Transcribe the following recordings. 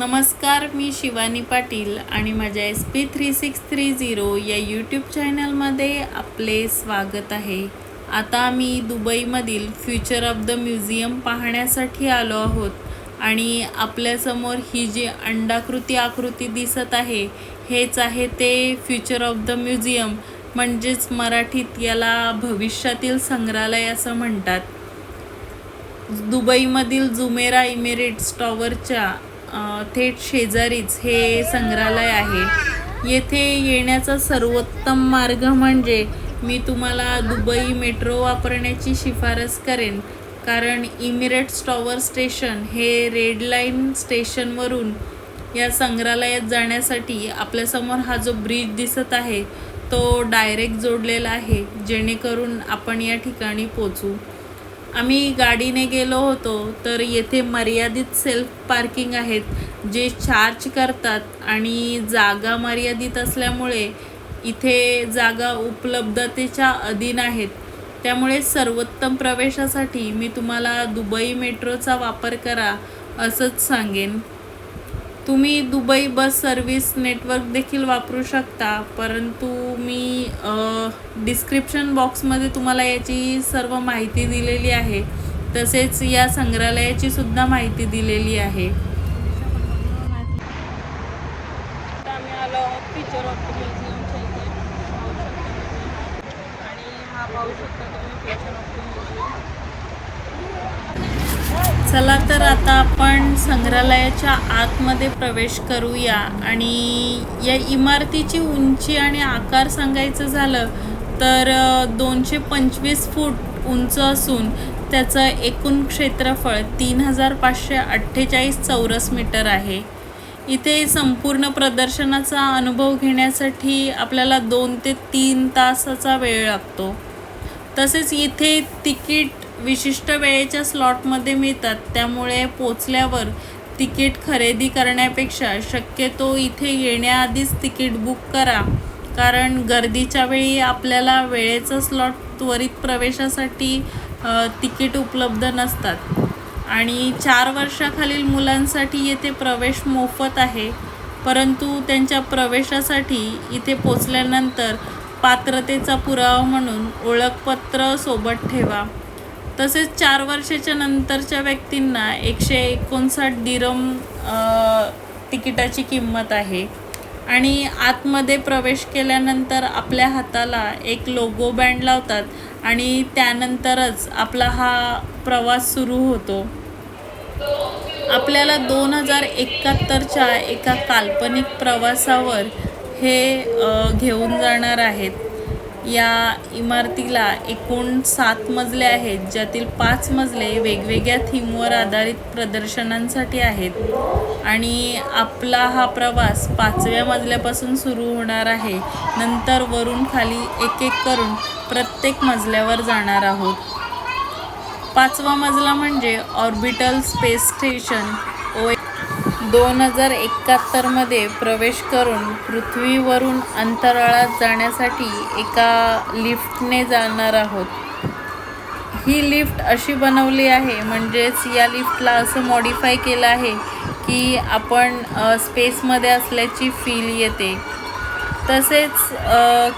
नमस्कार मी शिवानी पाटील आणि माझ्या S P three six three zero या यूट्यूब चॅनलमध्ये आपले स्वागत आहे. आता आम्ही दुबईमधील फ्युचर ऑफ द म्युझियम पाहण्यासाठी आलो आहोत आणि आपल्यासमोर ही जी अंडाकृती आकृती दिसत आहे हेच आहे ते फ्युचर ऑफ द म्युझियम म्हणजेच मराठीत याला भविष्यातील संग्रहालय असं म्हणतात. दुबईमधील जुमेरा इमिरेट्स टॉवरच्या थेट शेजारीच हे संग्रहालय आहे. येथे येण्याचा सर्वोत्तम मार्ग म्हणजे मी तुम्हाला दुबई मेट्रो वापरण्याची शिफारस करेन. कारण इमिरेट्स टॉवर स्टेशन हे रेड लाईन स्टेशनवरून या संग्रहालयात जाण्यासाठी आपल्यासमोर हा जो ब्रिज दिसत आहे तो डायरेक्ट जोडलेला आहे जेणेकरून आपण या ठिकाणी पोचू आम्ही गाडीने गेलो होतो तर येथे मर्यादित सेल्फ पार्किंग आहेत जे चार्ज करतात आणि जागा मर्यादित असल्यामुळे इथे जागा उपलब्धतेच्या अधीन आहेत. त्यामुळे सर्वोत्तम प्रवेशासाठी मी तुम्हाला दुबई मेट्रोचा वापर करा असंच सांगेन. तुम्ही दुबई बस सर्व्हिस नेटवर्क देखील वापरू शकता परंतु मी डिस्क्रिप्शन बॉक्समध्ये तुम्हाला याची सर्व माहिती दिलेली आहे. तसेच या संग्रहालयाची सुद्धा माहिती दिलेली आहे. आम्ही आलो आहोत पिक्चर ऑफ म्युझियमच्या इथे आणि हा पाहू शकता तुम्ही पिक्चर ऑफ द म्युझियम चला तर आता आपण संग्रहालयाच्या आतमध्ये प्रवेश करूया. आणि या इमारतीची उंची आणि आकार सांगायचं झालं तर दोनशे पंचवीस फूट उंच असून त्याचं एकूण क्षेत्रफळ तीन हजार पाचशे अठ्ठेचाळीस चौरस मीटर आहे. इथे संपूर्ण प्रदर्शनाचा अनुभव घेण्यासाठी आपल्याला दोन ते तीन तासाचा वेळ लागतो. तसेच इथे तिकीट विशिष्ट वेळेच्या स्लॉटमध्ये मिळतात. त्यामुळे पोचल्यावर तिकीट खरेदी करण्यापेक्षा शक्यतो इथे येण्याआधीच तिकीट बुक करा. कारण गर्दीच्या वेळी आपल्याला वेळेचा स्लॉट त्वरित प्रवेशासाठी तिकीट उपलब्ध नसतात. आणि चार वर्षाखालील मुलांसाठी येथे प्रवेश मोफत आहे. परंतु त्यांच्या प्रवेशासाठी इथे पोचल्यानंतर पात्रतेचा पुरावा म्हणून ओळखपत्र सोबत ठेवा. तसेच चार वर्षाच्या नंतरच्या व्यक्तींना एकशे एकोणसाठ दिरम तिकिटाची किंमत आहे. आणि आतमध्ये प्रवेश केल्यानंतर आपल्या हाताला एक लोगो बँड लावतात आणि त्यानंतरच आपला हा प्रवास सुरू होतो. आपल्याला दोन हजार एकाहत्तरच्या एका काल्पनिक प्रवासावर हे घेऊन जाणार आहेत. या इमारतीला एकूण सात मजले आहेत ज्यातील पाच मजले वेगवेगळ्या थीमवर आधारित प्रदर्शनांसाठी आहेत. आणि आपला हा प्रवास पाचव्या मजल्यापासून सुरू होणार आहे. नंतर वरून खाली एक एक करून प्रत्येक मजल्यावर जाणार आहोत. पाचवा मजला म्हणजे ऑर्बिटल स्पेस स्टेशन. दोन हजार एकाहत्तरमध्ये प्रवेश करून पृथ्वीवरून अंतराळात जाण्यासाठी एका लिफ्टने जाणार आहोत. ही लिफ्ट अशी बनवली आहे म्हणजेच या लिफ्टला असं मॉडिफाय केलं आहे की आपण स्पेसमध्ये असल्याची फील येते. तसेच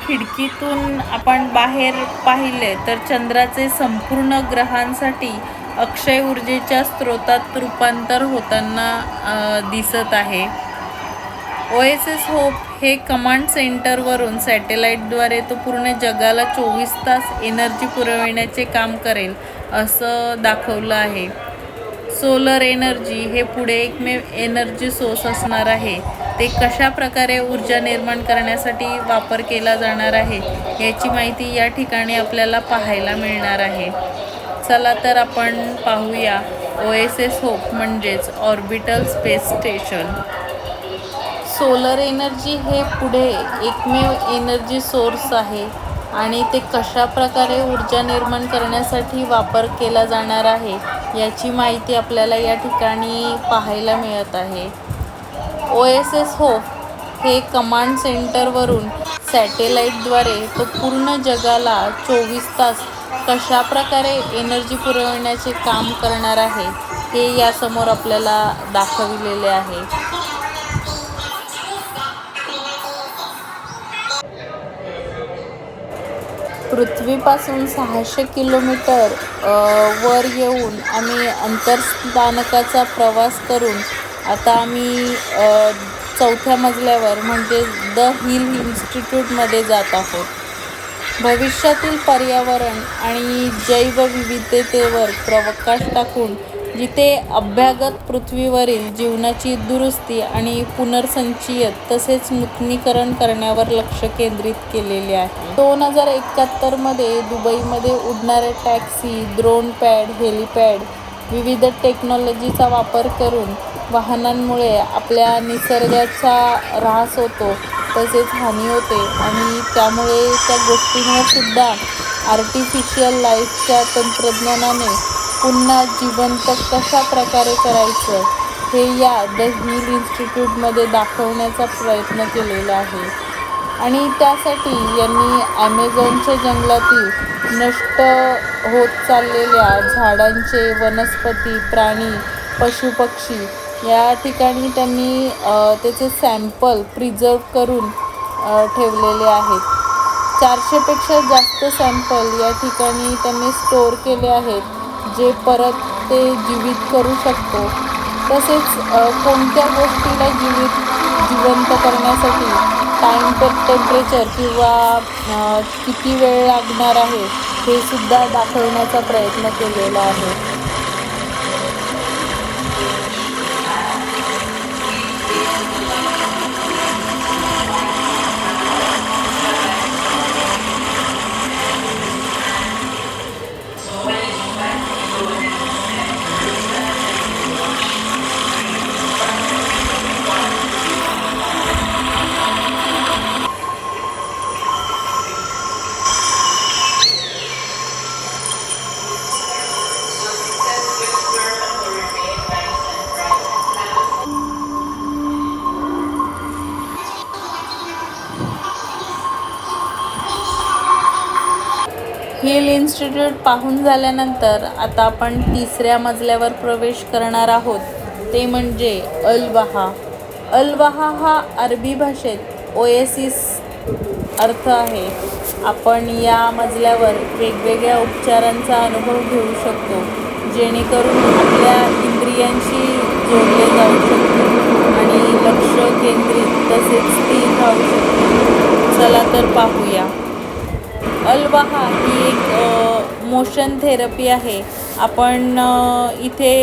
खिडकीतून आपण बाहेर पाहिले तर चंद्राचे संपूर्ण ग्रहांसाठी अक्षय ऊर्जेच्या स्रोतात रूपांतर होताना दिसत आहे. ओ एस एस होप हे कमांड सेंटरवरून सॅटेलाईटद्वारे तो पूर्ण जगाला चोवीस तास एनर्जी पुरविण्याचे काम करेल असं दाखवलं आहे. सोलर एनर्जी हे पुढे एकमेव एनर्जी सोर्स असणार आहे. ते कशा प्रकारे ऊर्जा निर्माण करण्यासाठी वापर केला जाणार आहे याची माहिती या ठिकाणी आपल्याला पाहायला मिळणार आहे. चला तर आपण पाहूया ओ एस एस होप म्हणजेच orbital space station. Solar energy हे पुढे एकमेव एनर्जी सोर्स आहे आणि ते कशा प्रकारे ऊर्जा निर्माण करण्यासाठी वापर केला जाणार आहे याची माहिती आपल्याला या ठिकाणी पाहायला मिळत आहे. ओ एस एस हो हे कमांड सेंटरवरून सॅटेलाईटद्वारे तो पूर्ण जगाला चोवीस तास कशा प्रकारे एनर्जी पुरवण्याचे काम करणार आहे हे यासमोर आपल्याला दाखविलेले आहे. पृथ्वीपासून सहाशे किलोमीटर वर येऊन आम्ही अंतरस्थानकाचा प्रवास करून आता आम्ही चौथ्या मजल्यावर म्हणजे द हिल इन्स्टिट्यूटमध्ये जात आहोत. भविष्यातील पर्यावरण आणि जैवविविधतेवर प्रकाश टाकून जिथे अभ्यागत पृथ्वीवरील जीवनाची दुरुस्ती आणि पुनर्संचयित तसेच नूतनीकरण करण्यावर लक्ष केंद्रित केलेले आहे. दोन हजार एकाहत्तरमध्ये दुबईमध्ये उडणाऱ्या टॅक्सी ड्रोन पॅड हेलिपॅड विविध टेक्नॉलॉजीचा वापर करून वाहनांमुळे आपल्या निसर्गाचा ऱ्हास होतो तसेच हानी होते. आणि त्यामुळे त्या गोष्टींवर सुद्धा आर्टिफिशियल लाईफच्या तंत्रज्ञानाने पुन्हा जिवंत कशा प्रकारे करायचं हे या द हिल इन्स्टिट्यूटमध्ये दाखवण्याचा प्रयत्न केलेला आहे. आणि त्यासाठी यांनी ॲमेझॉनच्या जंगलातील नष्ट होत चाललेल्या झाडांचे वनस्पती प्राणी पशुपक्षी या ठिकाणी त्यांनी त्याचे सॅम्पल प्रिझर्व करून ठेवलेले आहेत. चारशेपेक्षा जास्त सॅम्पल या ठिकाणी त्यांनी स्टोअर केले आहेत जे परत ते जीवित करू शकतो. तसेच कोणत्या गोष्टीला जीवित जिवंत करण्यासाठी टाईम टेम्परेचर किंवा किती वेळ लागणार आहे हे सुद्धा दाखवण्याचा प्रयत्न केलेला आहे. हिल इन्स्टिट्यूट पाहून झाल्यानंतर आता आपण तिसऱ्या मजल्यावर प्रवेश करणार आहोत. ते म्हणजे अलवाहा अलवाहा हा अरबी भाषेत ओएसिस अर्थ आहे. आपण या मजल्यावर वेगवेगळ्या उपचारांचा अनुभव घेऊ शकतो जेणेकरून आपल्या इंद्रियांशी जोडले जाऊ शकतो आणि लक्ष केंद्रित तसेच स्थिर राहू शकतो. चला तर पाहूया. अलवाहा ही एक मोशन थेरपी आहे. आपण इथे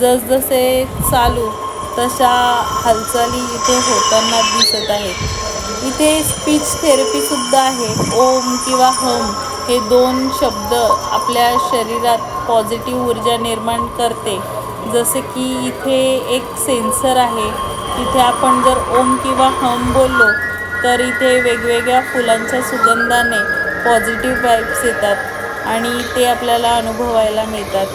जसजसे चालू तशा हालचाली इथे होताना दिसत आहेत. इथे स्पीच थेरपीसुद्धा आहे. ओम किंवा हम हे दोन शब्द आपल्या शरीरात पॉझिटिव्ह ऊर्जा निर्माण करते. जसे की इथे एक सेन्सर आहे. तिथे आपण जर ओम किंवा हम बोललो तर इथे वेगवेगळ्या फुलांच्या सुगंधाने पॉझिटिव्ह वाईब्स येतात आणि ते आपल्याला अनुभवायला मिळतात.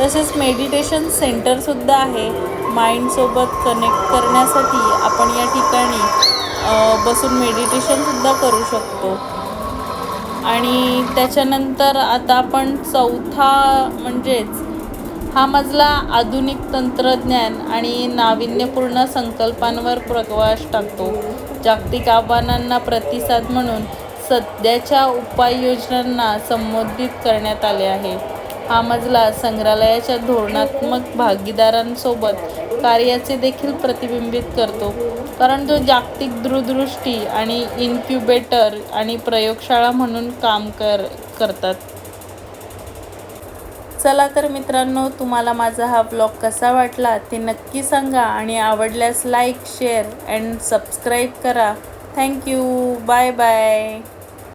तसेच मेडिटेशन सेंटरसुद्धा आहे. माइंडसोबत कनेक्ट करण्यासाठी आपण या ठिकाणी बसून मेडिटेशनसुद्धा करू शकतो. आणि त्याच्यानंतर आता आपण चौथा म्हणजेच हा मजला आधुनिक तंत्रज्ञान आणि नाविन्यपूर्ण संकल्पांवर प्रकाश टाकतो. जागतिक आव्हानांना प्रतिसाद म्हणून सध्याच्या उपाययोजनांना संबोधित करण्यात आले आहे. हा मजला संग्रहालयाच्या धोरणात्मक भागीदारांसोबत कार्याचे देखील प्रतिबिंबित करतो. कारण तो जागतिक दूरदृष्टी आणि इन्क्युबेटर आणि प्रयोगशाळा म्हणून काम कर करतात. चला तर मित्रांनो तुम्हाला माझा हा ब्लॉग कसा वाटला ते नक्की सांगा आणि आवडल्यास लाईक शेअर अँड सबस्क्राईब करा. Thank you bye bye